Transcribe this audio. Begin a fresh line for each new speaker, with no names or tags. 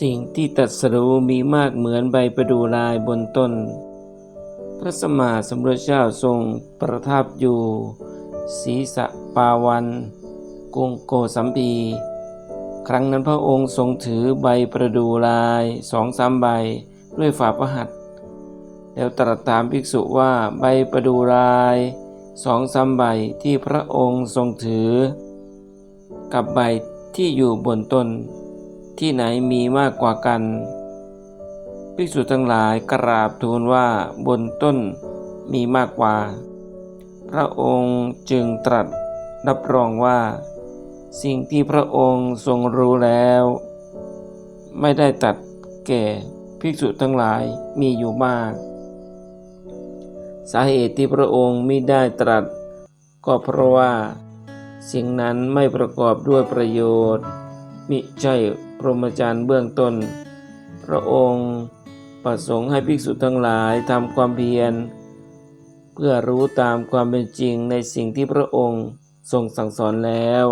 สิ่งที่ตรัสรู้มีมากเหมือนใบประดู่ลายบนต้น พระสมมาสมพุทธเจ้าทรงประทับอยู่ ศีสะปาวันกุงโกสัมพีครั้งนั้นพระองค์ทรงถือใบประดู่ลายสองสามใบด้วยฝ่าพระหัตถ์แล้วตรัสถามภิกษุว่าใบประดู่ลายสองสามใบที่พระองค์ทรงถือ กับใบที่อยู่บนต้น ที่ไหนมีมากกว่ากัน ภิกษุทั้งหลายกราบทูลว่าบนต้นมีมากกว่า พระองค์จึงตรัสรับรองว่า สิ่งที่พระองค์ทรงรู้แล้ว ไม่ได้ตัดแก่ภิกษุทั้งหลายมีอยู่มาก สาเหตุที่พระองค์ไมิได้ตรัส ก็เพราะว่า สิ่งนั้นไม่ประกอบด้วยประโยชน์มิใช่ พรหมจรรย์เบื้องต้น พระองค์ประสงค์ให้ภิกษุทั้งหลายทำความเพียร เพื่อรู้ตามความเป็นจริงในสิ่งที่พระองค์ทรงสั่งสอนแล้ว